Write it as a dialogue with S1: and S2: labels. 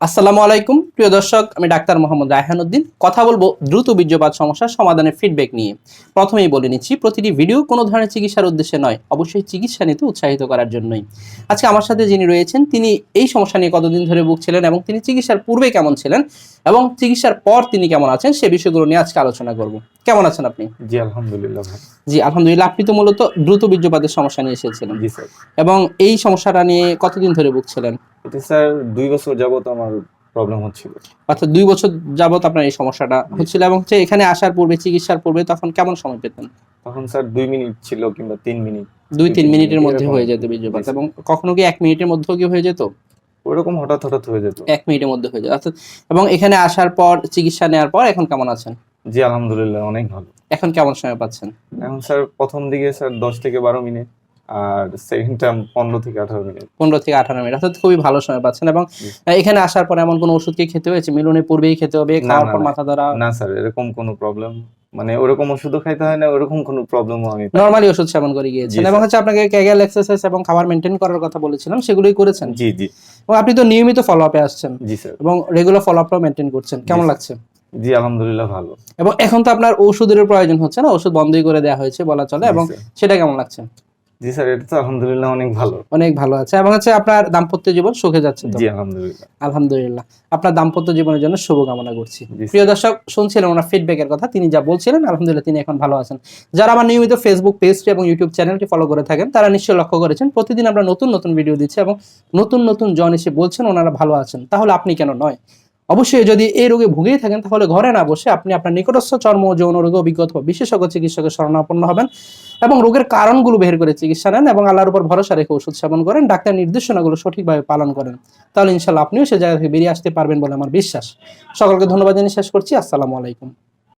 S1: আসসালামু আলাইকুম প্রিয় দর্শক আমি ডাক্তার মোহাম্মদ রায়হান উদ্দিন। কথা বলব দ্রুত বীর্যপাত সমস্যার সমাধানের ফিডব্যাক নিয়ে। প্রথমেই বলে নিচ্ছি প্রতিটি ভিডিও কোনো ধরনের চিকিৎসার উদ্দেশ্যে নয় অবশ্যই চিকিৎসা নিতে উৎসাহিত করার জন্যই। আজকে আমার সাথে যিনি রয়েছেন তিনি এই সমস্যা নিয়ে কতদিন ধরে ভুগছিলেন এবং তিনি চিকিৎসার পূর্বে কেমন ছিলেন এবং চিকিৎসার পর তিনি কেমন আছেন সে বিষয়গুলো নিয়ে আজকে আলোচনা করব। কেমন আছেন আপনি?
S2: জি আলহামদুলিল্লাহ
S1: জি আলহামদুলিল্লাহ। আপনি তো মূলত দ্রুত বীর্যপাতের সমস্যা নিয়ে এসেছিলেন
S2: জি স্যার।
S1: এবং এই সমস্যাটা নিয়ে কতদিন ধরে ভুগছিলেন?
S2: এটা স্যার দুই বছর যাবত আমার প্রবলেম হচ্ছিল।
S1: অর্থাৎ দুই বছর যাবত আপনার এই সমস্যাটা হচ্ছিল এবং হচ্ছে এখানে আসার পূর্বে চিকিৎসার পূর্বে তখন কেমন সময় পেতেন?
S2: তখন স্যার দুই মিনিট ছিল কিংবা তিন মিনিট।
S1: দুই তিন মিনিটের মধ্যে হয়ে যেত বীর্যপাত এবং কখনো কি এক মিনিটের মধ্যেও কি হয়ে যেত?
S2: ওইরকম হঠাৎ হঠাৎ হয়ে যেত।
S1: এক মিনিটের মধ্যে হয়ে যেত। অর্থাৎ এবং এখানে আসার পর চিকিৎসা নেওয়ার পর এখন কেমন আছেন?
S2: জি আলহামদুলিল্লাহ অনেক ভালো।
S1: এখন কেমন সময় পাচ্ছেন?
S2: এখন স্যার প্রথম দিকে স্যার দশ থেকে বারো মিনিট। আর সেকেন্ড টাইম পনেরো থেকে আঠারো মিনিট।
S1: পনেরো থেকে আঠারো মিনিট অর্থাৎ খুবই ভালো সময় পাচ্ছেন এবং এখানে আসার পর এমন কোনো ওষুধ কি খেতে হয়েছে? মিলনের পূর্বেই খেতে হবে খাওয়ার পর মাথা ধরা?
S2: না স্যার এরকম কোনো প্রবলেম মানে ওরকম ওষুধও খাইতে হয় না ওরকম কোনো প্রবলেমও আমি
S1: নর্মালি ওষুধ সেবন করে গিয়েছেন এবং হচ্ছে আপনাকে ক্যাগেল এক্সারসাইজ এবং খাবার মেনটেন করার কথা বলেছিলাম সেগুলোই করেছেন?
S2: জি জি।
S1: এবং আপনি তো নিয়মিত ফলো আপে আসছেন
S2: জি স্যার
S1: এবং রেগুলার ফলো আপটাও মেনটেন করছেন কেমন লাগছে?
S2: জি আলহামদুলিল্লাহ ভালো।
S1: এবং এখন তো আপনার ওষুধের প্রয়োজন হচ্ছে না ওষুধ বন্ধই করে দেওয়া হয়েছে বলা চলে এবং সেটা কেমন লাগছে?
S2: জি স্যার এটা তো আলহামদুলিল্লাহ অনেক ভালো।
S1: অনেক ভালো আছে এবং হচ্ছে আপনার দাম্পত্য জীবন সুখে যাচ্ছে তো?
S2: জি আলহামদুলিল্লাহ।
S1: আলহামদুলিল্লাহ। আপনার দাম্পত্য জীবনের জন্য শুভকামনা করছি। প্রিয় দর্শক শুনছিলেন ওনার ফিডব্যাকের কথা তিনি যা বলছিলেন আলহামদুলিল্লাহ তিনি এখন ভালো আছেন। যারা আমার নিয়মিত ফেসবুক পেজটি এবং ইউটিউব চ্যানেলটি ফলো করে থাকেন তারা নিশ্চয়ই লক্ষ্য করেছেন প্রতিদিন আমরা নতুন নতুন ভিডিও দিচ্ছি এবং নতুন নতুন জন এসে বলছেন ওনারা ভালো আছেন। তাহলে আপনি কেন নয়? অবশ্যই যদি এই রোগে ভুগেই থাকেন, তাহলে ঘরে না বসে আপনি আপনার নিকটস্থ চর্ম, যৌন রোগে, অভিজ্ঞতা বিশেষজ্ঞ চিকিৎসকের শরণাপন্ন হবেন এবং রোগের কারণগুলো বের করে চিকিৎসা নেন এবং আল্লাহর উপর ভরসা রেখে ওষুধ সেবন করেন, ডাক্তার নির্দেশনাগুলো সঠিকভাবে পালন করেন। তাহলে ইনশাল্লাহ আপনিও সে জায়গা থেকে বেরিয়ে আসতে পারবেন বলে আমার বিশ্বাস। সকলকে ধন্যবাদ জানিয়ে শেষ করছি। আসসালামু আলাইকুম।